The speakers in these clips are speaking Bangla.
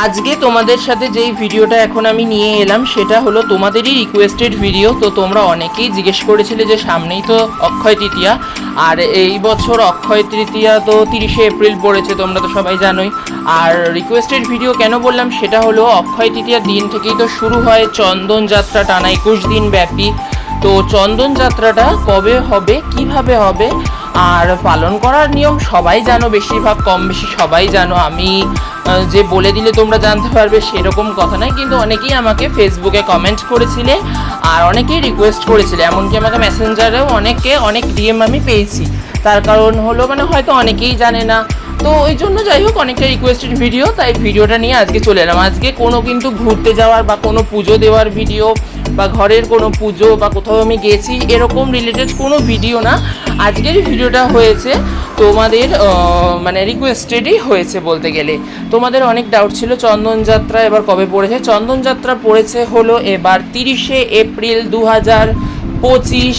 আজকে তোমাদের সাথে যেই ভিডিওটা এখন আমি নিয়ে এলাম, সেটা হলো তোমাদেরই রিকোয়েস্টেড ভিডিও তো তোমরা অনেকেই জিজ্ঞেস করেছিলে যে সামনেই তো অক্ষয় তৃতীয়া, আর এই বছর অক্ষয় তৃতীয়া তো তিরিশে এপ্রিল পড়েছে, তোমরা তো সবাই জানোই। আর রিকোয়েস্টেড ভিডিও কেন বললাম, সেটা হলো অক্ষয় তৃতীয়ার দিন থেকেই তো শুরু হয় চন্দন যাত্রা, টানা একুশ দিন ব্যাপী। তো চন্দন যাত্রাটা কবে হবে, কীভাবে হবে, আর পালন করার নিয়ম সবাই জানো, বেশিরভাগ কম বেশি সবাই জানো। আমি যে বলে দিলে তোমরা জানতে পারবে সেরকম কথা নয় কিন্তু অনেকেই আমাকে ফেসবুকে কমেন্ট করেছিলে আর অনেকেই রিকোয়েস্ট করেছিলে। এমনকি আমাকে মেসেঞ্জারেও অনেকে, অনেক ডিএম আমি পেয়েছি। তার কারণ হলো মানে হয়তো অনেকেই জানে না। তো ওই জন্য যাই হোক, অনেকটা রিকোয়েস্টেড ভিডিও তাই ভিডিওটা নিয়ে আজকে চলে এলাম। আজকে কোনো কিন্তু ঘুরতে যাওয়ার বা কোনো পুজো দেওয়ার ভিডিও বা ঘরের কোনো পুজো বা কোথাও আমি গেছি, এরকম রিলেটেড কোনো ভিডিও না। আজকের ভিডিওটা হয়েছে, তোমাদের মানে রিকোয়েস্টেডই হয়েছে বলতে গেলে। তোমাদের অনেক ডাউট ছিল চন্দনযাত্রা এবার কবে পড়েছে? চন্দনযাত্রা পড়েছে হলো এবার তিরিশে এপ্রিল দু হাজার পঁচিশ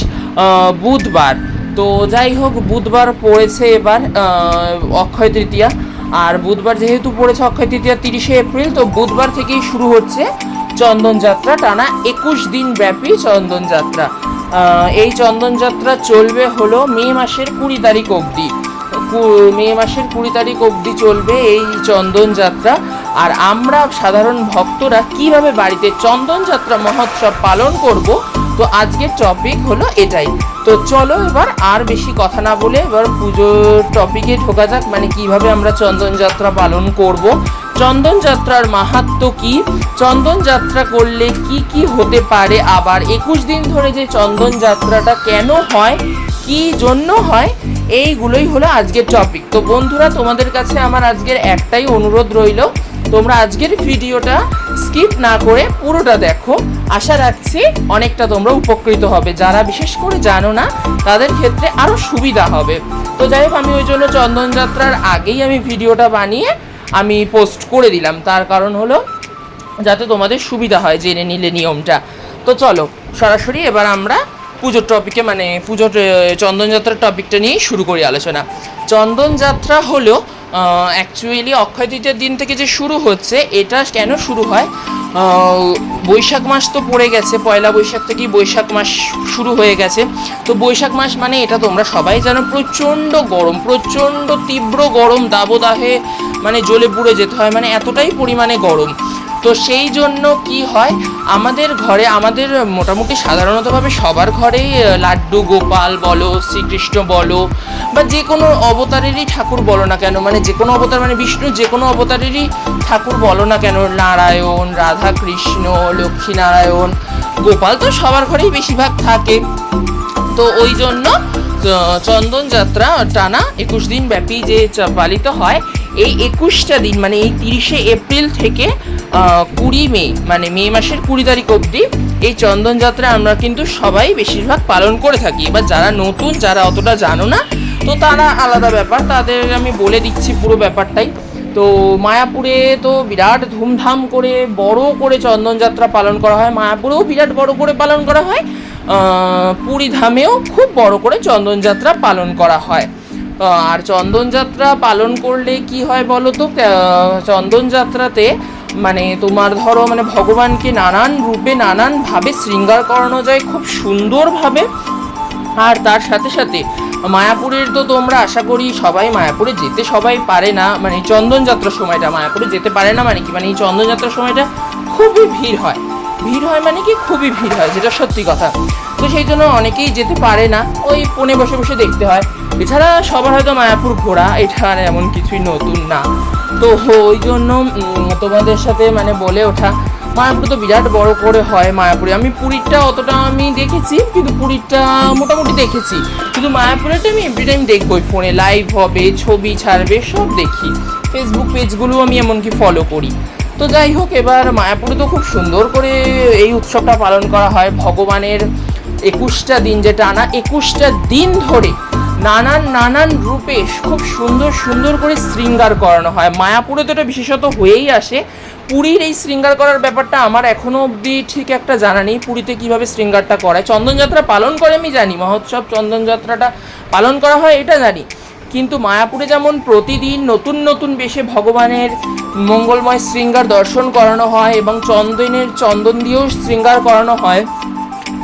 বুধবার। তো যাই হোক, বুধবার পড়েছে এবার অক্ষয় তৃতীয়া। আর বুধবার যেহেতু পড়েছে অক্ষয় তৃতীয়া তিরিশে এপ্রিল, তো বুধবার থেকেই শুরু হচ্ছে। চন্দন যাত্রা টানা একুশ দিন ব্যাপী চন্দন যাত্রা। আহ, এই চন্দন যাত্রা চলবে হলো মে মাসের কুড়ি তারিখ অবধি। মে মাসের কুড়ি তারিখ অবধি চলবে এই চন্দন যাত্রা। আর আমরা সাধারণ ভক্তরা কীভাবে বাড়িতে চন্দন যাত্রা মহোৎসব পালন করব তো আজকের টপিক হলো এটাই। তো চলো এবার আর বেশি কথা না বলে এবার পুজোর টপিকে ঢোকা যাক মানে কীভাবে আমরা চন্দন যাত্রা পালন করব। চন্দন যাত্রার মাহাত্ম্য কি? চন্দন যাত্রা করলে কি কি হতে পারে আবার? একুশ দিন ধরে যে চন্দন যাত্রাটা কেন হয়? কি জন্য হয়? এইগুলোই হলো আজকের টপিক তো বন্ধুরা, তোমাদের কাছে আমার আজকের একটাই অনুরোধ রইল। তোমরা আজকের ভিডিওটা স্কিপ না করে পুরোটা দেখো। আশা রাখছি অনেকটা তোমরা উপকৃত হবে। যারা বিশেষ করে জানো না, তাদের ক্ষেত্রে আরও সুবিধা হবে। তো যাই হোক, আমি ওই জন্য চন্দন যাত্রার আগেই আমি ভিডিওটা বানিয়ে আমি পোস্ট করে দিলাম। তার কারণ হলো যাতে তোমাদের সুবিধা হয় জেনে নিলে নিয়মটা। তো চলো, সরাসরি এবার আমরা পুজোর টপিকে মানে পুজোর চন্দনযাত্রার টপিকটা নিয়েই শুরু করি আলোচনা। চন্দনযাত্রা হলো অ্যাকচুয়ালি অক্ষয় তৃতীয়ার দিন থেকে যে শুরু হচ্ছে, এটা কেন শুরু হয়? বৈশাখ মাস তো পড়ে গেছে, পয়লা বৈশাখ থেকেই বৈশাখ মাস শুরু হয়ে গেছে। তো বৈশাখ মাস মানে এটা তোমরা সবাই জানো, প্রচণ্ড গরম, প্রচণ্ড তীব্র গরম, দাবদাহে মানে জ্বলে পুড়ে যেতে হয় মানে এতটাই পরিমাণে গরম। তো সেই জন্য কি হয়, আমাদের ঘরে, আমাদের মোটামুটি সাধারণতভাবে সবার ঘরেই লাড্ডু গোপাল বলো, শ্রীকৃষ্ণ বলো, বা যে কোনো অবতারেরই ঠাকুর বলো না কেন মানে যে কোনো অবতার মানে বিষ্ণু যে কোনো অবতারেরই ঠাকুর বলো না কেন, নারায়ণ রাধা কৃষ্ণ লক্ষ্মী নারায়ণ গোপাল তো সবার ঘরেই বেশিরভাগ থাকে। তো ওই জন্য চন্দন যাত্রা টানা একুশ দিন ব্যাপী যে পালিত হয় এই একুশটা দিন মানে এই তিরিশে এপ্রিল থেকে কুড়ি মে মানে মে মাসের কুড়ি তারিখ অবধি এই চন্দন যাত্রা আমরা কিন্তু সবাই বেশিরভাগ পালন করে থাকি। এবার যারা নতুন, যারা অতটা জানো না, তো তারা আলাদা ব্যাপার। তাদের আমি বলে দিচ্ছি পুরো ব্যাপারটাই। তো মায়াপুরে তো বিরাট ধুমধাম করে বড় করে চন্দনযাত্রা পালন করা হয়। মায়াপুরেও বিরাট বড় করে পালন করা হয়। পুরী ধামেও খুব বড় করে চন্দনযাত্রা পালন করা হয়। আর চন্দনযাত্রা পালন করলে কি হয় বলো তো? চন্দনযাত্রাতে মানে তোমার ধরো মানে ভগবানকে নানান রূপে নানানভাবে শৃঙ্গার করানো যায় খুব সুন্দরভাবে। আর তার সাথে সাথে মায়াপুরের তো তোমরা আশা করি সবাই মায়াপুরে যেতে সবাই পারে না মানে চন্দনযাত্রার সময়টা মায়াপুরে যেতে পারে না মানে কি? মানে এই চন্দনযাত্রার সময়টা খুবই ভিড় হয়। ভিড় হয় মানে কি? খুবই ভিড় হয়, যেটা সত্যি কথা। তো সেই জন্য অনেকেই যেতে পারে না, ওই ফোনে বসে বসে দেখতে হয়। এছাড়া সবার হয়তো মায়াপুর ঘোরা এটা এমন কিছুই নতুন না। তো ওই জন্য তোমাদের সাথে মানে বলে ওঠা, মায়াপুর তো বিরাট বড় করে হয় মায়াপুরে। আমি পুরীরটা অতটা আমি দেখেছি, কিন্তু পুরীরটা মোটামুটি দেখেছি। কিন্তু মায়াপুরেরটা আমি এভরি টাইম দেখবই ফোনে লাইভ হবে, ছবি ছাড়বে, সব দেখি। ফেসবুক পেজগুলো আমি এমনকি ফলো করি। তো যাই হোক, এবার মায়াপুরে তো খুব সুন্দর করে এই উৎসবটা পালন করা হয়। ভগবানের একুশটা দিন, যেটা আনা একুশটা দিন ধরে নানান নানান রূপে খুব সুন্দর সুন্দর করে শৃঙ্গার করানো হয়। মায়াপুরে তো এটা বিশেষত হয়েই আসে। পুরীর এই শৃঙ্গার করার ব্যাপারটা আমার এখনও অবধি ঠিক একটা জানা নেই। পুরীতে কীভাবে শৃঙ্গারটা করায়। চন্দনযাত্রা পালন করে আমি জানি। মহোৎসব চন্দনযাত্রাটা পালন করা হয়, এটা জানি। কিন্তু মায়াপুরে যেমন প্রতিদিন নতুন নতুন বেশে ভগবানের মঙ্গলময় শৃঙ্গার দর্শন করানো হয় এবং চন্দনের চন্দন দিয়েও শৃঙ্গার করানো হয়,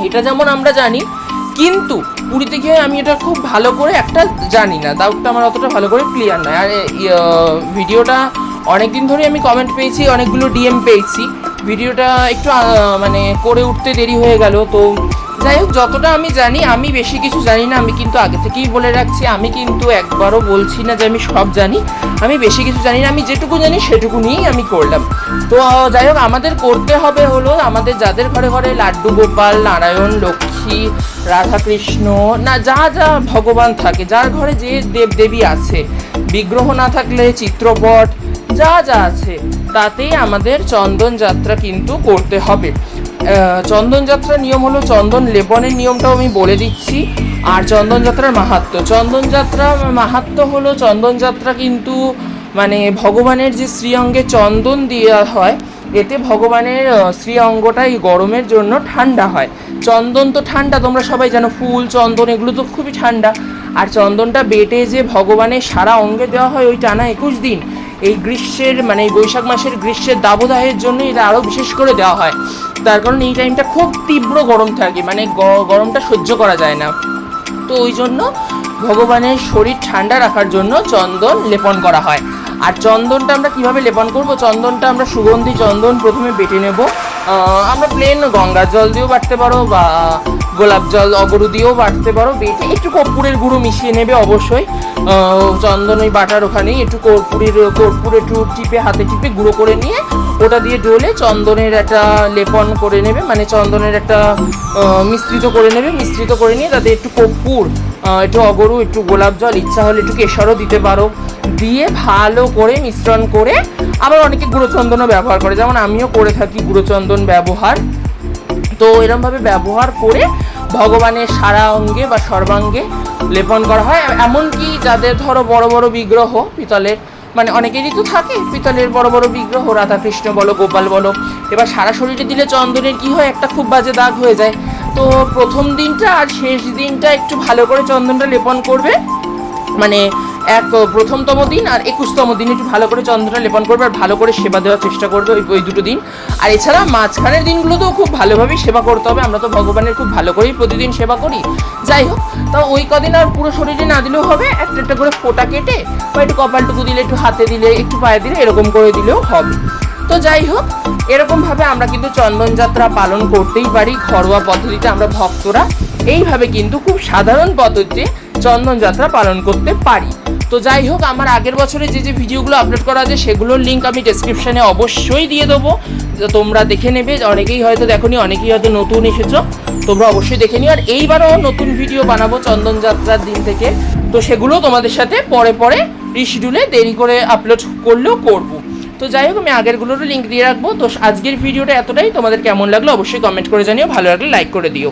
এটা যেমন আমরা জানি। কিন্তু পুরীতে গিয়ে আমি এটা খুব ভালো করে একটা জানি না ডাউটটা আমার অতটা ভালো করে ক্লিয়ার নয়। আর ভিডিওটা অনেক দিন ধরে আমি কমেন্ট পেয়েছি, অনেকগুলো ডিএম পেয়েছি। ভিডিওটা একটু মানে করে উঠতে দেরি হয়ে গেল, তো যাই হোক, যতটা আমি জানি, আমি বেশি কিছু জানি না, আমি কিন্তু আগে থেকেই বলে রাখছি, আমি কিন্তু একবারও বলছি না যে আমি সব জানি, আমি বেশি কিছু জানি না, আমি যেটুকু জানি সেটুকু নিয়েই আমি করলাম। তো যাই হোক, আমাদের করতে হবে হলো, আমাদের যাদের ঘরে ঘরে লাড্ডু গোপাল, নারায়ণ, লক্ষ্মী রাধাকৃষ্ণ। না, যা যা ভগবান থাকে, যার ঘরে যে দেব দেবী আছে, বিগ্রহ না থাকলে চিত্রপট, যা যা আছে তাতেই আমাদের চন্দন যাত্রা কিন্তু করতে হবে। চন্দন যাত্রার নিয়ম হলো চন্দন লেপনের নিয়মটাও আমি বলে দিচ্ছি, আর চন্দন যাত্রার মাহাত্ম্য চন্দন যাত্রা মাহাত্ম্য হলো চন্দন যাত্রা কিন্তু মানে ভগবানের যে শ্রীঅঙ্গে চন্দন দেওয়া হয় এতে ভগবানের শ্রী অঙ্গটা এই গরমের জন্য ঠান্ডা হয়। চন্দন তো ঠান্ডা, তোমরা সবাই জানো, ফুল, চন্দন, এগুলো তো খুবই ঠান্ডা। আর চন্দনটা বেটে যে ভগবানের সারা অঙ্গে দেওয়া হয়, ওই টানা একুশ দিন। এই গ্রীষ্মের মানে এই বৈশাখ মাসের গ্রীষ্মের দাবদাহের জন্য এটা আরও বিশেষ করে দেওয়া হয়। তার কারণ এই টাইমটা খুব তীব্র গরম থাকে মানে গরমটা সহ্য করা যায় না। তো ওই জন্য ভগবানের শরীর ঠান্ডা রাখার জন্য চন্দন লেপন করা হয়। আর চন্দনটা আমরা কীভাবে লেপন করব? চন্দনটা আমরা সুগন্ধি চন্দন প্রথমে বেটে নেব। আমরা প্লেন গঙ্গার জল দিয়েও বাটতে পারো বা গোলাপ জল অগরু দিয়েও বাটতে পারো। বেটে একটু কর্পূরের গুঁড়ো মিশিয়ে নেবে অবশ্যই। চন্দন ওই বাটার ওখানেই একটু কর্পূরের, কর্পূর একটু টিপে, হাতে টিপে গুঁড়ো করে নিয়ে ওটা দিয়ে ডোলে চন্দনের একটা লেপন করে নেবে। মানে চন্দনের একটা মিশ্রিত করে নেবে। মিশ্রিত করে নিয়ে তাতে একটু কর্পূর একটু অগরু, একটু গোলাপ জল, ইচ্ছা হলে একটু কেশরও দিতে পারো। দিয়ে ভালো করে মিশ্রণ করে আবার অনেকে গুঁড়ো চন্দনও ব্যবহার করে। যেমন আমিও করে থাকি গুঁড়ো চন্দন ব্যবহার। তো এরমভাবে ব্যবহার করে ভগবানের সারা অঙ্গে বা সর্বাঙ্গে লেপন করা হয়। এমনকি যাদের ধরো বড় বড় বিগ্রহ, পিতলের মানে অনেকেরই তো থাকে, পিতলের বড় বড় বিগ্রহ, রাধাকৃষ্ণ বলো, গোপাল বলো, এবার সারা শরীরে দিলে চন্দনের কি হয়? একটা খুব বাজে দাগ হয়ে যায়। তো প্রথম দিনটা আর শেষ দিনটা একটু ভালো করে চন্দনটা লেপন করবে। মানে এক প্রথমতম দিন আর একুশতম দিন একটু ভালো করে চন্দ্রটা লেপন করবে আর ভালো করে সেবা দেওয়ার চেষ্টা করবে ওই ওই দুটো দিন। আর এছাড়া মাঝখানের দিনগুলোতেও খুব ভালোভাবেই সেবা করতে হবে। আমরা তো ভগবানের খুব ভালো করেই প্রতিদিন সেবা করি। যাই হোক, তো ওই কদিন আর পুরো শরীরে না দিলেও হবে। একটা একটা করে ফোঁটা কেটে বা একটু কপালটুকু দিলে, একটু হাতে দিলে, একটু পায়ে দিলে এরকম করে দিলেও হবে। তো যাই হোক এরকমভাবে আমরা কিন্তু চন্দনযাত্রা পালন করতেই পারি, ঘরোয়া পদ্ধতিতে আমরা ভক্তরা। এইভাবে কিন্তু খুব সাধারণ পদ্ধতিতে চন্দনযাত্রা পালন করতে পারি। তো যাই হোক, আমার আগের বছরে যে যে ভিডিওগুলো আপলোড করা আছে, সেগুলোর লিঙ্ক আমি ডেসক্রিপশনে অবশ্যই দিয়ে দেবো। তোমরা দেখে নেবে, অনেকেই হয়তো দেখোনি, অনেকেই হয়তো নতুন এসেছ। তোমরা অবশ্যই দেখে নিও। আর এইবারও নতুন ভিডিও বানাবো চন্দনযাত্রার দিন থেকে। তো সেগুলো তোমাদের সাথে পরে পরে রিশিডিউলে দেরি করে আপলোড করলেও করব। তো যাই হোক, আমি আগেরগুলোরও লিঙ্ক দিয়ে রাখব। তো আজকের ভিডিওটা এতটাই। তোমাদের কেমন লাগল অবশ্যই কমেন্ট করে জানিও। ভালো লাগলে লাইক করে দিও।